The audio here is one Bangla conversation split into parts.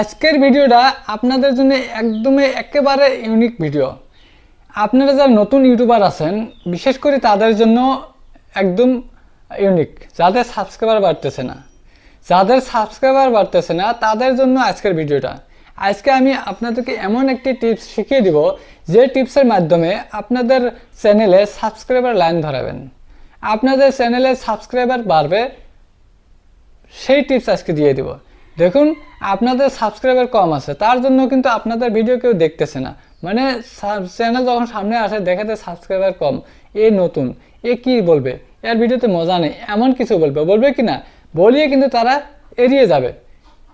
আজকের ভিডিওটা আপনাদের জন্য একদমই একেবারে ইউনিক ভিডিও আপনারা যারা নতুন ইউটিউবার আছেন, বিশেষ করে তাদের জন্য একদম ইউনিক যাদের সাবস্ক্রাইবার বাড়তেছে না। যাদের সাবস্ক্রাইবার বাড়তেছে না, তাদের জন্য আজকের ভিডিওটা। আজকে আমি আপনাদেরকে এমন একটি টিপস শিখিয়ে দিব, যে টিপসের মাধ্যমে আপনাদের চ্যানেলে সাবস্ক্রাইবার লাইন ধরাবেন। আপনাদের চ্যানেলে সাবস্ক্রাইবার বাড়বে, সেই টিপস আজকে দিয়ে দিব। দেখুন, আপনাদের সাবস্ক্রাইবার কম আছে, তার জন্য কিন্তু আপনাদের ভিডিও কেউ দেখতেছে না। মানে চ্যানেল যখন সামনে আসে দেখাতে সাবস্ক্রাইবার কম, এ নতুন, এ কি বলবে? এর ভিডিওতে মজা নেই, এমন কিছু বলবে। বলবে কি না? বলিয়ে কিন্তু তারা এড়িয়ে যাবে।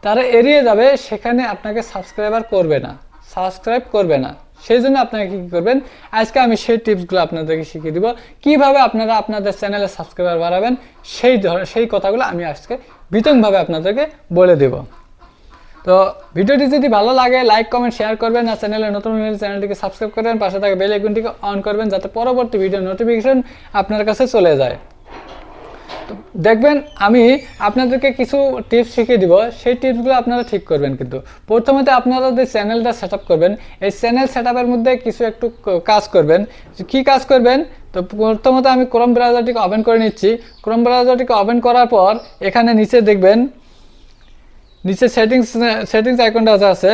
তারা এড়িয়ে যাবে, সেখানে আপনাকে সাবস্ক্রাইবার করবে না। সাবস্ক্রাইব করবে না। সেই জন্য আপনাকে কী করবেন? আজকে আমি সেই টিপসগুলো আপনাদেরকে শিখিয়ে দিব। কীভাবে আপনারা আপনাদের চ্যানেলে সাবস্ক্রাইবার বাড়াবেন, সেই সেই কথাগুলো আমি আজকে বিতংভাবে আপনাদেরকে বলে দেব। তো ভিডিওটি যদি ভালো লাগে, লাইক, কমেন্ট, শেয়ার করবেন আর চ্যানেলে নতুন চ্যানেলটিকে সাবস্ক্রাইব করবেন, পাশে থাকা বেল আইকনটিকে অন করবেন, যাতে পরবর্তী ভিডিও নোটিফিকেশন আপনার কাছে চলে যায়। দেখবেন, আমি আপনাদেরকে কিছু টিপস শিখিয়ে দিব। সেই টিপসগুলো আপনারা ঠিক করবেন কিন্তু। প্রথমত আপনারা যে চ্যানেলটা সেট করবেন, এই চ্যানেল সেট মধ্যে কিছু একটু কাজ করবেন। কি কাজ করবেন? তো প্রথমত আমি ক্রোম ব্রাউজারটিকে ওপেন করে নিচ্ছি। ক্রোম ব্রাউজারটিকে ওপেন করার পর এখানে নিচে দেখবেন, নিচে সেটিংস সেটিংস আইকনটা আছে।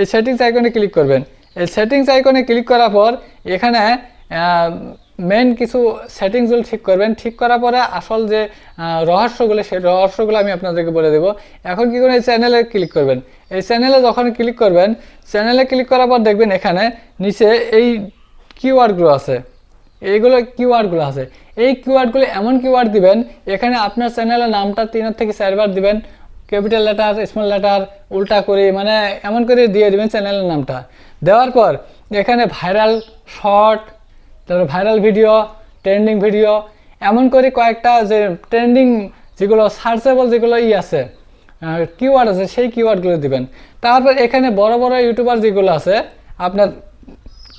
এই সেটিংস আইকনে ক্লিক করবেন। এই সেটিংস আইকনে ক্লিক করার পর এখানে মেন কিছু সেটিংসগুলো ঠিক করবেন। ঠিক করার পরে আসল যে রহস্যগুলো, সেই রহস্যগুলো আমি আপনাদেরকে বলে দেবো। এখন কি করে এই চ্যানেলে ক্লিক করবেন? এই চ্যানেলে যখন ক্লিক করবেন চ্যানেলে ক্লিক করার পর দেখবেন এখানে নিচে এই কিওয়ার্ডগুলো আছে। এইগুলো কিওয়ার্ডগুলো আছে। এই কিওয়ার্ডগুলো এমন কিওয়ার্ড দিবেন, এখানে আপনার চ্যানেলের নামটা তিনের থেকে চারবার দিবেন। ক্যাপিটাল লেটার স্মল লেটার উল্টা করে মানে এমন করে দিয়ে দিবেন চ্যানেলের নামটা। দেওয়ার পর এখানে ভাইরাল শর্ট তারপর ভাইরাল ভিডিও ট্রেন্ডিং ভিডিও এমন করে কয়েকটা যে ট্রেন্ডিং যেগুলো সার্চেবল যেগুলো ই আছে কিওয়ার্ড আছে, সেই কিওয়ার্ডগুলো দিবেন। তারপর এখানে বড় বড় ইউটিউবার যেগুলো আছে, আপনার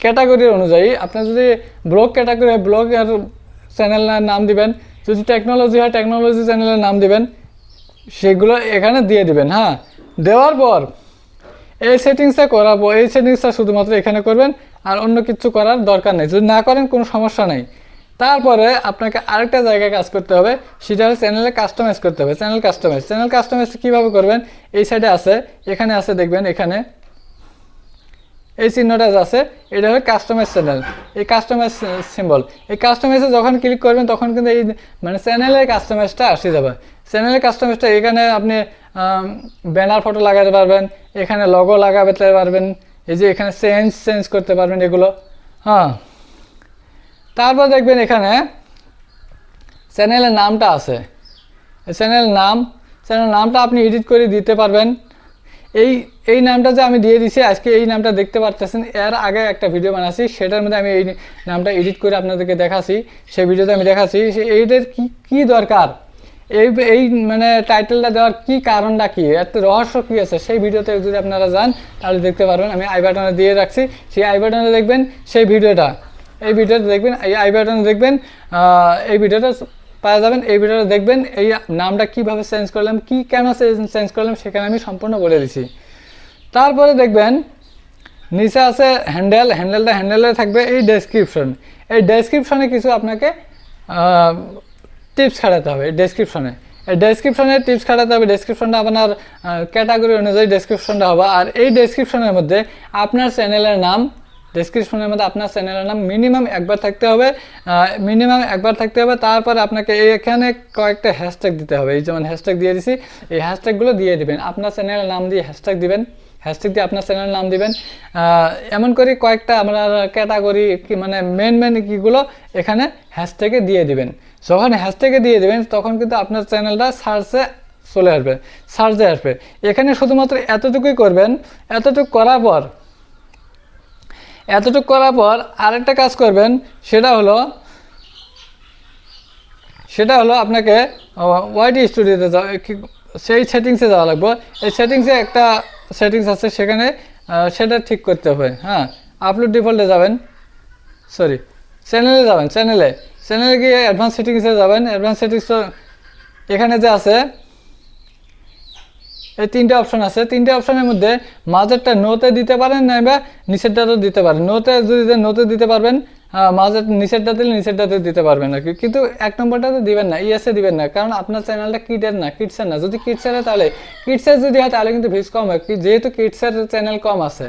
ক্যাটাগরি অনুযায়ী আপনার যদি ব্লগ ক্যাটাগরি হয় ব্লগের চ্যানেলের নাম দিবেন, যদি টেকনোলজি হয় টেকনোলজি চ্যানেলের নাম দিবেন, সেগুলো এখানে দিয়ে দিবেন হ্যাঁ। দেওয়ার পর এই সেটিংসটা করাবো, এই সেটিংসটা শুধুমাত্র এখানে করবেন আর অন্য কিছু করার দরকার নেই। যদি না করেন, কোনো সমস্যা নেই। তারপরে আপনাকে আরেকটা জায়গায় কাজ করতে হবে, সেটা হচ্ছে চ্যানেলে কাস্টমাইজ করতে হবে। চ্যানেল কাস্টমাইজ চ্যানেল কাস্টমাইজ কীভাবে করবেন? এই সাইডে আছে, এখানে আছে, দেখবেন এখানে। এই চিহ্নটা আছে, এটা হলো কাস্টমাইজ চ্যানেল এই কাস্টমাইজ সিম্বল এই কাস্টমাইজে যখন ক্লিক করবেন, তখন কিন্তু এই মানে চ্যানেলের কাস্টমাইজটা আসে যাবে। চ্যানেলের কাস্টমাইজটা এখানে আপনি ব্যানার ফটো লাগাতে পারবেন, এখানে লগো লাগাতে পারবেন, এই যে এখানে চেঞ্জ চেঞ্জ করতে পারবেন এগুলো হ্যাঁ। তারপর দেখবেন এখানে চ্যানেলের নামটা আছে। এই চ্যানেলের নাম চ্যানেলের নামটা আপনি এডিট করে দিতে পারবেন। এই এই নামটা যে আমি দিয়ে দিছি, আজকে এই নামটা দেখতে পারতেছেন, এর আগে একটা ভিডিও বানাচ্ছি সেটার মধ্যে আমি এই নামটা এডিট করে আপনাদেরকে দেখাচ্ছি সেই ভিডিওতে আমি দেখাচ্ছি এইটার কি কি দরকার? এই এই মানে টাইটেলটা দেওয়ার কি কারণটা কি? এত রহস্য কি আছে? সেই ভিডিওতে যদি আপনারা যান, তাহলে দেখতে পারবেন। আমি আই বাটনে দিয়ে রাখছি। সেই আই বাটনে দেখবেন সেই ভিডিওটা। এই ভিডিওটা দেখবেন, এই আই বাটনে দেখবেন এই ভিডিওটা পাওয়া যাবেন। এই ভিডিওটা দেখবেন, এই নামটা কীভাবে চেঞ্জ করলাম, কি কেন চেঞ্জ করলাম, সেখানে আমি সম্পূর্ণ বলে দিছি। তারপরে দেখবেন, নিচে আছে হ্যান্ডেল হ্যান্ডেলটা হ্যান্ডেলে থাকবে এই ডেসক্রিপশন এই ডেসক্রিপশনে কিছু আপনাকে টিপস খাটাতে হবে ডেসক্রিপশনে ডেসক্রিপশনে টিপস খাটাতে হবে ডেসক্রিপশনটা আপনার ক্যাটাগরি অনুযায়ী ডেসক্রিপশনটা হবে। আর এই ডেসক্রিপশনের মধ্যে আপনার চ্যানেলের নাম ডেসক্রিপশনের মধ্যে আপনার চ্যানেলের নাম মিনিমাম একবার থাকতে হবে। মিনিমাম একবার থাকতে হবে, তারপরে আপনাকে এখানে কয়েকটা হ্যাশট্যাগ দিতে হবে। এই যেমন হ্যাশট্যাগ দিয়ে দিছি, এই হ্যাশট্যাগুলো দিয়ে দিবেন। আপনার চ্যানেলের নাম দিয়ে হ্যাশট্যাগ দিবেন। হ্যাশট্যাগ দিয়ে আপনার চ্যানেলের নাম দিবেন। এমন করে কয়েকটা আপনার ক্যাটাগরি কি মানে মেন মেন কিগুলো এখানে হ্যাশট্যাগে দিয়ে দিবেন। যখন হ্যাশট্যাগে দিয়ে দেবেন, তখন কিন্তু আপনার চ্যানেলটা সার্চে চলে আসবে সার্চে আসবে। এখানে শুধুমাত্র এতটুকুই করবেন, এতটুকু করার পর, এতটুকু করার পর আরেকটা কাজ করবেন, সেটা হলো সেটা হলো আপনাকে ওয়াইটি স্টুডিওতে সেই সেটিংসে যাওয়া লাগবে। এই সেটিংসে একটা সেটিংস আছে, সেখানে সেটা ঠিক করতে হবে হ্যাঁ। আপলোড ডিফল্টে যাবেন সরি চ্যানেলে যাবেন চ্যানেলে চ্যানেলে গিয়ে অ্যাডভান্স সেটিংসে যাবেন। অ্যাডভান্স সেটিংস এখানে যে আছে, এই তিনটে অপশন আছে। তিনটে অপশনের মধ্যে মাঝেরটা নোতে দিতে পারেন, নাইবা নিচেরটাতেও দিতে পারেন। নোতে যদি নোতে দিতে পারবেন মাঝের নিচেরটা দিলে নিচেরটাতে দিতে পারবেন আর কি। কিন্তু এক নম্বরটাতে দিবেন না ইএসএ দিবেন না। কারণ আপনার চ্যানেলটা কিডের না কিডসের না। যদি কিডসের হয় তাহলে কিডসের যদি হয় তাহলে কিন্তু ভিউজ কম হয়। যেহেতু কিডসের চ্যানেল কম আছে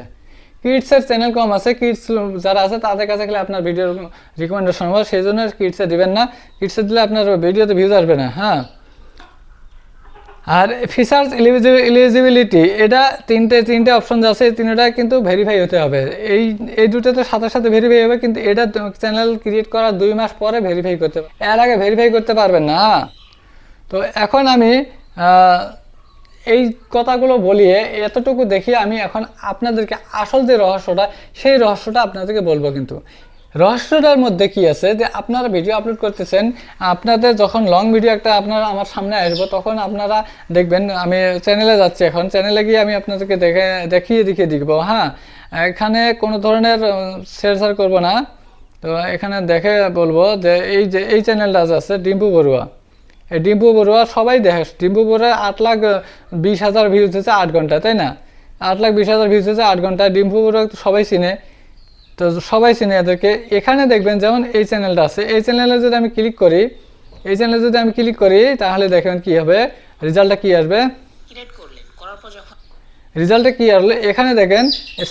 কিডসের চ্যানেল কম আছে কিডস যারা আছে তাদের কাছে গেলে আপনার ভিডিওর রিকমেন্ডেশন হবে, সেই জন্য কিডসে দিবেন না। কিডসে দিলে আপনার ভিডিওতে ভিউজ আসবে না হ্যাঁ। আর ফিচার্স এলিজিবিলিটি এটা তিনটে তিনটে অপশন আছে তিনটা কিন্তু ভেরিফাই হতে হবে। এই এই দুটোতে সাথে সাথে ভেরিফাই হবে, কিন্তু এটা চ্যানেল ক্রিয়েট করার দুই মাস পরে ভেরিফাই করতে এর আগে ভেরিফাই করতে পারবেন না হ্যাঁ? তো এখন আমি এই কথাগুলো বলিয়ে এতটুকু দেখিয়ে আমি এখন আপনাদেরকে আসল যে রহস্যটা, সেই রহস্যটা আপনাদেরকে বলব কিন্তু। রহস্যটার মধ্যে কি আছে যে আপনারা ভিডিও আপলোড করতেছেন, আপনাদের যখন লং ভিডিও একটা আপনারা আমার সামনে আসব, তখন আপনারা দেখবেন আমি চ্যানেলে যাচ্ছি এখন। চ্যানেলে গিয়ে আমি আপনাদেরকে দেখে, দেখিয়ে দেখিয়ে দিব। হ্যাঁ এখানে কোনো ধরনের শেয়ার করব না। তো এখানে দেখে বলব যে এই যে, এই চ্যানেলটা আছে, ডিম্পু বড়ুয়া। ডিম্পু বড়ুয়া সবাই দেখে। ডিম্পু বড়ুয়া আট লাখ বিশ হাজার ভিউজ হচ্ছে আট ঘণ্টা তাই না? আট লাখ বিশ হাজার ভিউজ হচ্ছে আট ঘণ্টা ডিম্পু বড়ুয়া তো সবাই চিনে। তো সবাই চিনে এদেরকে। এখানে দেখবেন যেমন এই চ্যানেলটা আছে। এই চ্যানেলে যদি আমি ক্লিক করি এই চ্যানেলে যদি আমি ক্লিক করি তাহলে দেখবেন কি হবে? রেজাল্টটা কি আসবে? ক্রিয়েট করলেন। করার পর রেজাল্টে কি আসলো? এখানে দেখেন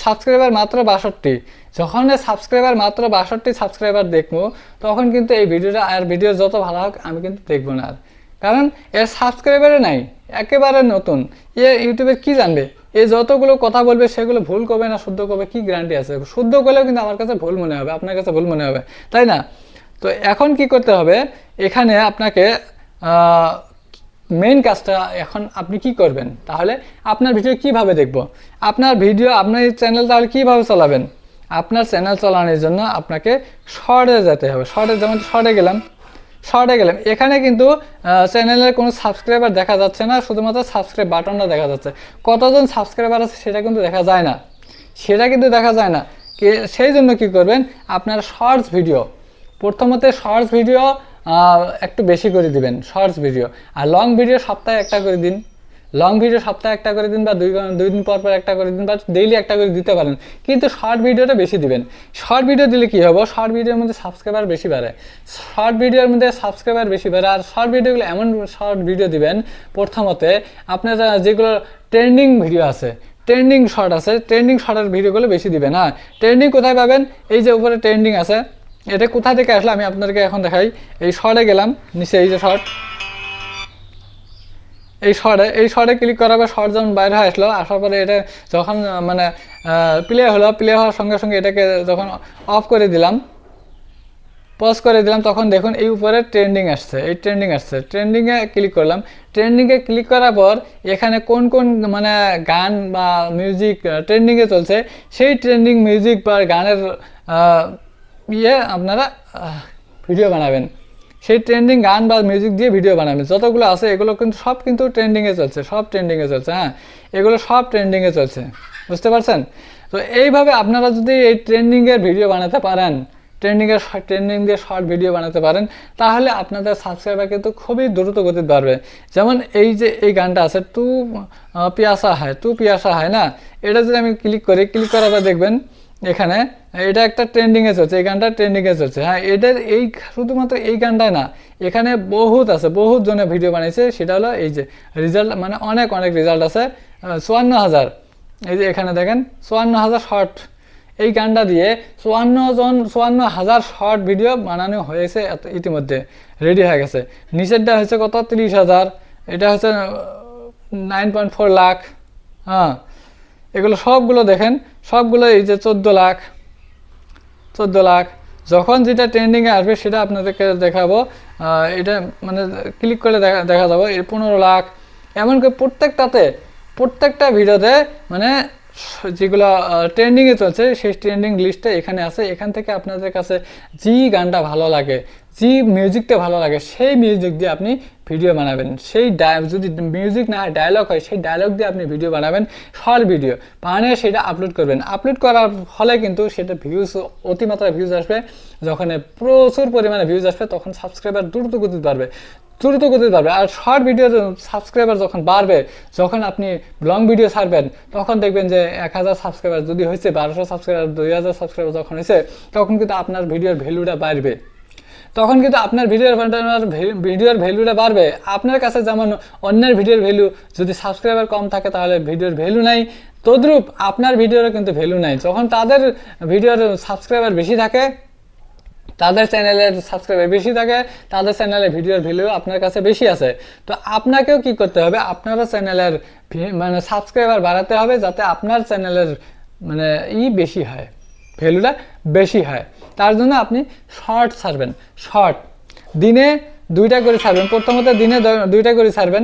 সাবস্ক্রাইবার মাত্র বাষট্টি। যখন সাবস্ক্রাইবার মাত্র বাষট্টি সাবস্ক্রাইবার দেখব তখন কিন্তু এই ভিডিওটা আর ভিডিও যত ভালো হোক আমি কিন্তু দেখব না আর। কারণ এর সাবস্ক্রাইবারে নাই, একেবারে নতুন। এ ইউটিউবে কি জানবে? এ যতগুলো কথা বলবে, সেগুলো ভুল করবে না, শুদ্ধ করবে, কি গ্যারান্টি আছে? শুদ্ধ করলেও কিন্তু আমার কাছে ভুল মনে হবে, আপনার কাছে ভুল মনে হবে, তাই না? তো এখন কি করতে হবে? এখানে আপনাকে মেইন কাজটা এখন আপনি কি করবেন? তাহলে আপনার ভিডিও কীভাবে দেখব? আপনার ভিডিও আপনার চ্যানেল তাহলে কীভাবে চালাবেন? আপনার চ্যানেল চালানোর জন্য আপনাকে শর্টে যেতে হবে। শর্টে যেমন শর্টে গেলাম শর্টে গেলেন এখানে কিন্তু চ্যানেলের কোনো সাবস্ক্রাইবার দেখা যাচ্ছে না, শুধুমাত্র সাবস্ক্রাইব বাটনটা দেখা যাচ্ছে। কতজন সাবস্ক্রাইবার আছে সেটা কিন্তু দেখা যায় না। সেটা কিন্তু দেখা যায় না। সেই জন্য কি করবেন, আপনার শর্টস ভিডিও, প্রথমত শর্টস ভিডিও একটু বেশি করে দিবেন, শর্টস ভিডিও। আর লং ভিডিও সপ্তাহে একটা করে দিন। লং ভিডিও সপ্তাহে একটা করে দিন বা দুই দুই দিন পর পর একটা করে দিন বা ডেইলি একটা করে দিতে পারেন। কিন্তু শর্ট ভিডিওটা বেশি দিবেন। শর্ট ভিডিও দিলে কি হবে? শর্ট ভিডিওর মধ্যে সাবস্ক্রাইবার বেশি বাড়ে। শর্ট ভিডিওর মধ্যে সাবস্ক্রাইবার বেশি বাড়ে। আর শর্ট ভিডিওগুলো এমন শর্ট ভিডিও দিবেন, প্রথমতে আপনার যেগুলো ট্রেন্ডিং ভিডিও আছে ট্রেন্ডিং শর্ট আছে ট্রেন্ডিং শর্টের ভিডিওগুলো বেশি দিবেন হ্যাঁ? ট্রেন্ডিং কোথায় পাবেন? এই যে উপরে ট্রেন্ডিং আছে, এটা কোথা থেকে আসলে? আমি আপনাদেরকে এখন দেখাই। এই শর্টে গেলাম, নিচে এই যে শর্ট এই শর্টে এই শর্টে ক্লিক করার পর শর্ট যখন বাইরে হয়ে আসলো, আসার পরে এটা যখন মানে প্লে হলো প্লে হওয়ার সঙ্গে সঙ্গে এটাকে যখন অফ করে দিলাম পজ করে দিলাম, তখন দেখুন এই উপরে ট্রেন্ডিং আসছে, এই ট্রেন্ডিং আসছে। ট্রেন্ডিংয়ে ক্লিক করলাম। ট্রেন্ডিংয়ে ক্লিক করার পর এখানে কোন কোন মানে গান বা মিউজিক ট্রেন্ডিংয়ে চলছে, সেই ট্রেন্ডিং মিউজিক বা গানের ইয়ে আপনারা ভিডিও বানাবেন। সেই ট্রেন্ডিং গান বা মিউজিক দিয়ে ভিডিও বানাবেন যতগুলো আছে, এগুলো কিন্তু সব কিন্তু ট্রেন্ডিংয়ে চলছে, সব ট্রেন্ডিংয়ে চলছে হ্যাঁ? এগুলো সব ট্রেন্ডিংয়ে চলছে, বুঝতে পারছেন? তো এইভাবে আপনারা যদি এই ট্রেন্ডিংয়ের ভিডিও বানাতে পারেন ট্রেন্ডিংয়ের ট্রেন্ডিং দিয়ে শর্ট ভিডিও বানাতে পারেন, তাহলে আপনাদের সাবস্ক্রাইবার কিন্তু খুবই দ্রুত গতিতে বাড়বে। যেমন এই যে, এই গানটা আছে টু পিয়াসা হয় টু পিয়াসা হয়, না? এটা যদি আমি ক্লিক করি ক্লিক করার পর দেখবেন এখানে, এটা একটা ট্রেন্ডিংয়ে চলছে, এই গানটা ট্রেন্ডিংয়ে চলছে। হ্যাঁ এটার এই শুধুমাত্র এই গানটাই না, এখানে বহুত আছে, বহুত জনে ভিডিও বানিয়েছে, সেটা হলো এই যে রেজাল্ট মানে অনেক অনেক রেজাল্ট আছে চুয়ান্ন হাজার। এই যে এখানে দেখেন, চুয়ান্ন হাজার শর্ট এই গানটা দিয়ে চুয়ান্ন জন, চুয়ান্ন হাজার শর্ট ভিডিও বানানো হয়েছে ইতিমধ্যে রেডি হয়ে গেছে। নিচেরটা হচ্ছে কত? তিরিশ হাজার। এটা হচ্ছে নাইন পয়েন্ট ফোর লাখ হ্যাঁ এগুলো সবগুলো দেখেন, সবগুলো এই যে চোদ্দ লাখ চোদ্দ লাখ। যখন যেটা ট্রেন্ডিংয়ে আসবে সেটা আপনাদেরকে দেখাবো। এটা মানে ক্লিক করলে দেখা দেখা যাব পনেরো লাখ। এমনকি প্রত্যেকটাতে, প্রত্যেকটা ভিডিওতে মানে যেগুলো ট্রেন্ডিংয়ে চলছে, সেই ট্রেন্ডিং লিস্টটা এখানে আছে। এখান থেকে আপনাদের কাছে যে গানটা ভালো লাগে যে মিউজিকটা ভালো লাগে, সেই মিউজিক দিয়ে আপনি ভিডিও বানাবেন। সেই যদি মিউজিক না হয় ডায়লগ হয়, সেই ডায়লগ দিয়ে আপনি ভিডিও বানাবেন শর্ট ভিডিও বানিয়ে সেটা আপলোড করবেন। আপলোড করার ফলে কিন্তু সেটা ভিউজ অতিমাত্রা ভিউজ আসবে। যখন প্রচুর পরিমাণে ভিউজ আসবে, তখন সাবস্ক্রাইবার দ্রুত গতিতে বাড়বে। দ্রুত গতিতে পারবে। আর শর্ট ভিডিও সাবস্ক্রাইবার যখন বাড়বে, যখন আপনি লং ভিডিও ছাড়বেন, তখন দেখবেন যে এক হাজার সাবস্ক্রাইবার যদি হয়েছে, বারোশো সাবস্ক্রাইবার দুই হাজার সাবস্ক্রাইবার যখন হয়েছে, তখন কিন্তু আপনার ভিডিওর ভ্যালুটা বাড়বে। তখন কিন্তু আপনার ভিডিওর ভিডিওর ভ্যালুটা বাড়বে। আপনার কাছে যেমন অন্যের ভিডিওর ভ্যালু যদি সাবস্ক্রাইবার কম থাকে, তাহলে ভিডিওর ভ্যালু নাই। তদ্রূপ আপনার ভিডিওরও কিন্তু ভ্যালু নাই। যখন তাদের ভিডিওর সাবস্ক্রাইবার বেশি থাকে তাদের চ্যানেলের সাবস্ক্রাইবার বেশি থাকে, তাদের চ্যানেলের ভিডিওর ভ্যালু আপনার কাছে বেশি আছে। তো আপনাকেও কি করতে হবে? আপনারও চ্যানেলের মানে সাবস্ক্রাইবার বাড়াতে হবে যাতে আপনার চ্যানেলের মানে ই বেশি হয় ভ্যালুটা বেশি হয়। তার জন্য আপনি শর্ট ছাড়বেন শর্ট দিনে দুইটা করে ছাড়বেন, প্রথমত দিনে দুইটা করে ছাড়বেন,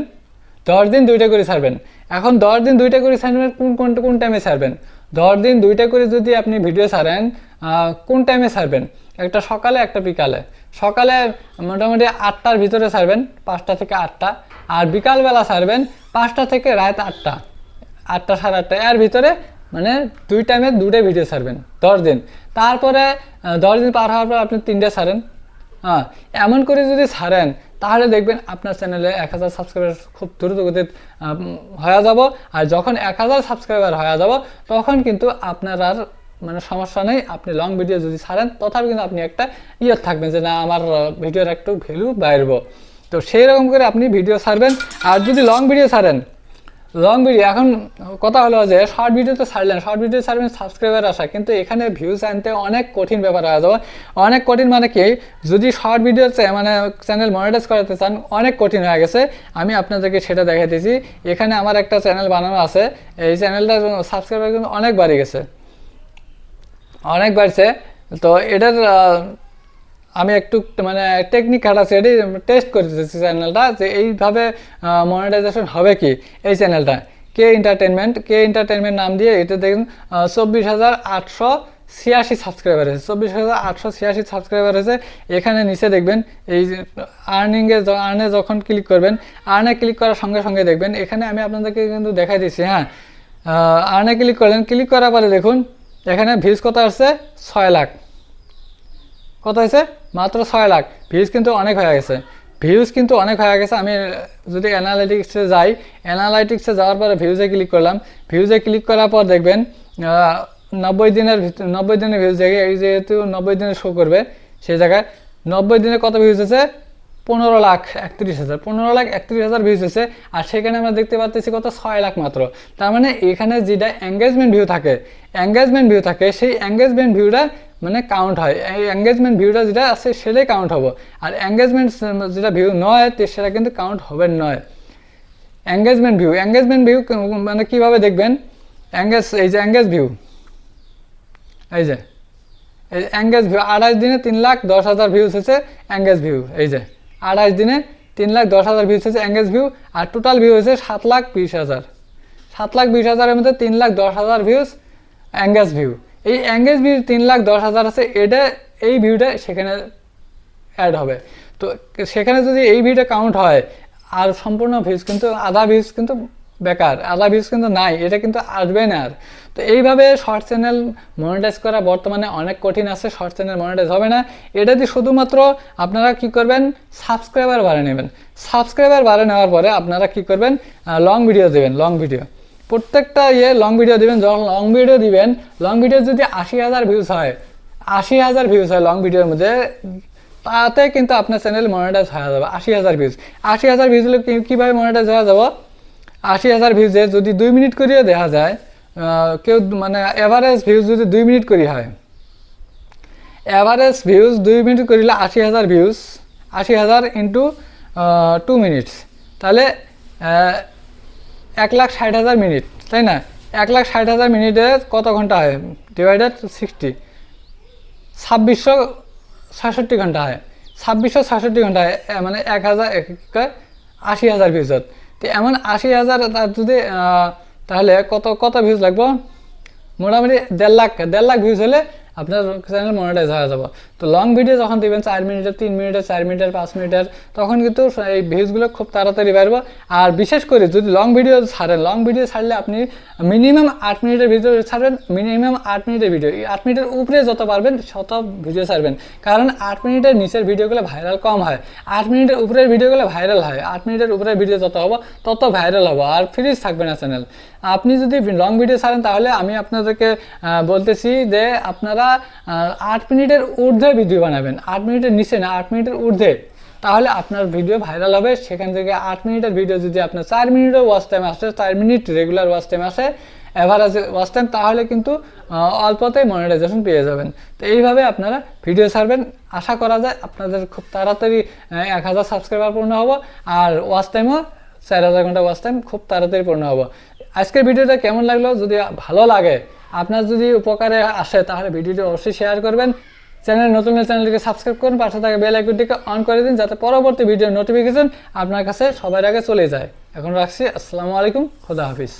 দশ দিন দুইটা করে ছাড়বেন। এখন দশ দিন দুইটা করে ছাড়বেন, কোন কোন কোন টাইমে ছাড়বেন? দশ দিন দুইটা করে যদি আপনি ভিডিও ছাড়েন কোন টাইমে ছাড়বেন? একটা সকালে, একটা বিকালে। সকালে মোটামুটি আটটার ভিতরে ছাড়বেন, পাঁচটা থেকে আটটা। আর বিকালবেলা ছাড়বেন পাঁচটা থেকে রাত আটটা। আটটা সাড়ে আটটা। এর ভিতরে মানে দুই টাইমে দুটো ভিডিও ছাড়বেন, দশ দিন। তারপরে দশ দিন পার হওয়ার পর আপনি তিনটে ছাড়েন। হ্যাঁ এমন করে যদি ছাড়েন, তাহলে দেখবেন আপনার চ্যানেলে এক হাজার সাবস্ক্রাইবার খুব দ্রুত গতিতে হয়ে যাব। আর যখন এক হাজার সাবস্ক্রাইবার হয়ে যাব, তখন কিন্তু আপনার আর মানে সমস্যা নেই, আপনি লং ভিডিও যদি ছাড়েন, তথাপি কিন্তু আপনি একটা ইয়ে থাকবেন যে না, আমার ভিডিওর একটু ভ্যালু বাড়ব। তো সেই রকম করে আপনি ভিডিও ছাড়বেন। আর যদি লং ভিডিও ছাড়েন লং ভিডিও এখন কথা হলো যে শর্ট ভিডিও তো ছাড়লেন শর্ট ভিডিও ছাড়বেন সাবস্ক্রাইবার আসা, কিন্তু এখানে ভিউজ আনতে অনেক কঠিন ব্যাপার হয়ে যাবে। অনেক কঠিন মানে কি, যদি শর্ট ভিডিও মানে চ্যানেল মনিটাইজ করাতে চান, অনেক কঠিন হয়ে গেছে। আমি আপনাদেরকে সেটা দেখাইতেছি। এখানে আমার একটা চ্যানেল বানানো আছে, এই চ্যানেলটার সাবস্ক্রাইবার কিন্তু অনেক বাড়ে গেছে। অনেক বাড়ছে। তো এটার আমি একটু মানে টেকনিক খাটাচ্ছি এটি টেস্ট করতেছি চ্যানেলটা যে এইভাবে মনিটাইজেশন হবে কি এই চ্যানেলটা কে এন্টারটেনমেন্ট কে এন্টারটেনমেন্ট নাম দিয়ে এটা দেখুন চব্বিশ হাজার আটশো ছিয়াশি সাবস্ক্রাইবার হয়েছে। চব্বিশ হাজার আটশো ছিয়াশি সাবস্ক্রাইবার হয়েছে। এখানে নিচে দেখবেন, এই আর্নিংয়ে আর্নে যখন ক্লিক করবেন আর্নে ক্লিক করার সঙ্গে সঙ্গে দেখবেন, এখানে আমি আপনাদেরকে কিন্তু দেখাই দিচ্ছি হ্যাঁ। আর্নে ক্লিক করলেন ক্লিক করার পরে দেখুন এখানে ভিউজ কত আসছে? ছয় লাখ। কত হয়েছে? মাত্র ছয় লাখ। ভিউজ কিন্তু অনেক হয়ে গেছে। ভিউজ কিন্তু অনেক হয়ে গেছে। আমি যদি অ্যানালাইটিক্সে যাই অ্যানালাইটিক্সে যাওয়ার পরে ভিউজে ক্লিক করলাম। ভিউজে ক্লিক করার পর দেখবেন নব্বই দিনের নব্বই দিনের ভিউজ জায়গায় এই যেহেতু নব্বই দিনে শো করবে, সেই জায়গায় নব্বই দিনে কত ভিউজ আছে পনেরো লাখ একত্রিশ হাজার। পনেরো লাখ একত্রিশ হাজার ভিউজ হচ্ছে আর সেখানে আমরা দেখতে পাচ্ছি কত? ছয় লাখ মাত্র। তার মানে এখানে যেটা এঙ্গেজমেন্ট ভিউ থাকে এঙ্গেজমেন্ট ভিউ থাকে, সেই এঙ্গেজমেন্ট ভিউটা মানে কাউন্ট হয়। এই এঙ্গেজমেন্ট ভিউটা যেটা আছে, সেটাই কাউন্ট হব। আর এঙ্গেজমেন্ট যেটা ভিউ নয় সেটা কিন্তু কাউন্ট হবে নয়। এঙ্গেজমেন্ট ভিউ এঙ্গেজমেন্ট ভিউ মানে কীভাবে দেখবেন? এঙ্গেজ এই যে এঙ্গেজ ভিউ এই যে, এই এঙ্গেজ ভিউ আঠাশ দিনে তিন লাখ দশ হাজার ভিউজ হচ্ছে এঙ্গেজ ভিউ এই যে। আঠাশ দিনে তিন লাখ দশ হাজার ভিউজ হয়েছে এঙ্গেজ ভিউ আর টোটাল ভিউ হয়েছে সাত লাখ বিশ হাজার। সাত লাখ বিশ হাজারের মধ্যে তিন লাখ দশ হাজার ভিউজ অ্যাঙ্গেজ ভিউ এই অ্যাঙ্গেজ ভিউ তিন লাখ দশ হাজার আছে, এটা, এই ভিউটা সেখানে অ্যাড হবে। তো সেখানে যদি এই ভিউটা কাউন্ট হয়, আর সম্পূর্ণ ভিউজ কিন্তু, আধা ভিউজ কিন্তু বেকার আধা ভিউজ কিন্তু নাই, এটা কিন্তু আসবে না আর। তো এইভাবে শর্ট চ্যানেল মনিটাইজ করা বর্তমানে অনেক কঠিন আছে শর্ট চ্যানেল মনিটাইজ হবে না। এটা দিয়ে শুধুমাত্র আপনারা কি করবেন? সাবস্ক্রাইবার বাড়ে নেবেন। সাবস্ক্রাইবার বাড়ে নেওয়ার পরে আপনারা কি করবেন? লং ভিডিও দেবেন লং ভিডিও প্রত্যেকটা ইয়ে লং ভিডিও দিবেন, যখন লং ভিডিও দিবেন লং ভিডিও যদি আশি হাজার ভিউজ হয়, আশি হাজার ভিউজ হয় লং ভিডিওর মধ্যে, তাতে কিন্তু আপনার চ্যানেল মনিটাইজ হয়ে যাবে, আশি হাজার ভিউজ আশি হাজার ভিউজ কীভাবে মনিটাইজ হয়ে যাব? আশি হাজার ভিউজে যদি দুই মিনিট করিয়ে দেখা যায় কেউ মানে এভারেজ ভিউজ যদি দুই মিনিট করি হয়। অ্যাভারেজ ভিউজ দুই মিনিট করিলে আশি হাজার ভিউজ আশি হাজার ইন্টু টু মিনিটস তাহলে এক লাখ ষাট হাজার মিনিট, তাই না? এক লাখ ষাট হাজার মিনিটে কত ঘণ্টা হয়? ডিভাইডেড সিক্সটি ছাব্বিশশো সাতষট্টি ঘণ্টা হয়। ছাব্বিশশো সাতষট্টি ঘণ্টা হয় মানে এক হাজার আশি হাজার ভিউজত তো এমন আশি হাজার তার যদি তাহলে কত কত ভিউজ লাগবো? মোটামুটি দেড় লাখ দেড় লাখ ভিউজ হলে আপনার চ্যানেল মনিটাইজ হয়ে যাবে। তো লং ভিডিও যখন দিবেন, চার মিনিটের, তিন মিনিটের, চার মিনিটের, পাঁচ মিনিটের, তখন কিন্তু এই ভিউজগুলো খুব তাড়াতাড়ি বাড়বে। আর বিশেষ করে যদি লং ভিডিও ছাড়েন লং ভিডিও ছাড়লে আপনি মিনিমাম আট মিনিটের ভিডিও ছাড়বেন মিনিমাম আট মিনিটের ভিডিও আট মিনিটের উপরে যত পারবেন শত ভিডিও ছাড়বেন। কারণ আট মিনিটের নিচের ভিডিওগুলো ভাইরাল কম হয়। আট মিনিটের উপরের ভিডিওগুলো ভাইরাল হয়। আট মিনিটের উপরের ভিডিও যত হব, তত ভাইরাল হব। আর ফ্রিজ থাকবে না চ্যানেল আপনি যদি লং ভিডিও ছাড়েন, তাহলে আমি আপনাদেরকে বলতেছি যে আপনারা আহ, আট মিনিটের ঊর্ধ্বে ভিডিও বানাবেন। আট মিনিটের নিচে না আট মিনিটের ঊর্ধ্বে। তাহলে আপনার ভিডিও ভাইরাল হবে। সেখান থেকে আট মিনিটের ভিডিও যদি আপনার চার মিনিটের ওয়াচ টাইম আসে চার মিনিট রেগুলার ওয়াচ টাইম আসে অ্যাভারেজ ওয়াচ টাইম তাহলে কিন্তু অল্পতেই মনিটাইজেশন পেয়ে যাবেন। তো এইভাবে আপনারা ভিডিও ছাড়বেন। আশা করা যায় আপনাদের খুব তাড়াতাড়ি এক হাজার সাবস্ক্রাইবার পূর্ণ হব। আর ওয়াচ টাইমও চার হাজার ঘণ্টা ওয়াচ টাইম খুব তাড়াতাড়ি পূর্ণ হব। আজকের ভিডিওটা কেমন লাগল? যদি ভালো লাগে আপনার যদি উপকারে আসে, তাহলে ভিডিওটি অবশ্যই শেয়ার করবেন। চ্যানেল নতুন চ্যানেলটিকে সাবস্ক্রাইব করুন, পাশে থাকা বেল আইকনটিকে অন করে দিন, যাতে পরবর্তী ভিডিওর নোটিফিকেশন আপনার কাছে সবার আগে চলে যায়। এখন রাখছি, আসসালামু আলাইকুম, খোদা হাফিজ।